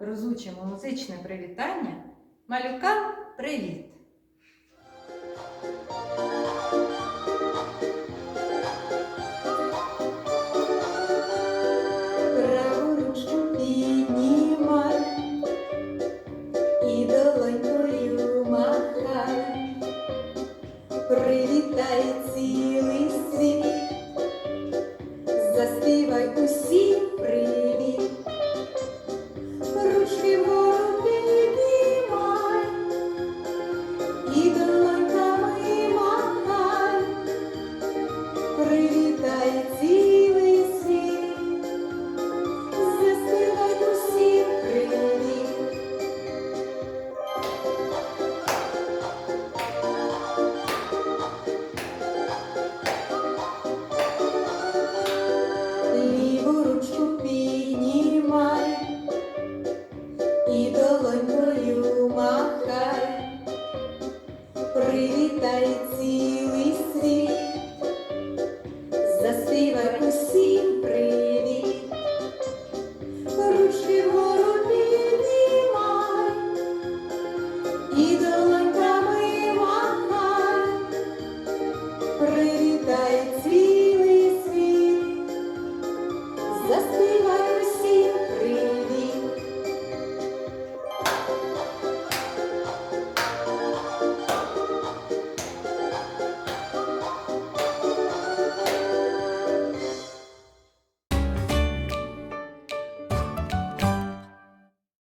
розучимо музичне привітання. Малюкам привіт! Праву ручку і долонькою махай. Привітається та й цілий світ, заспівай усі.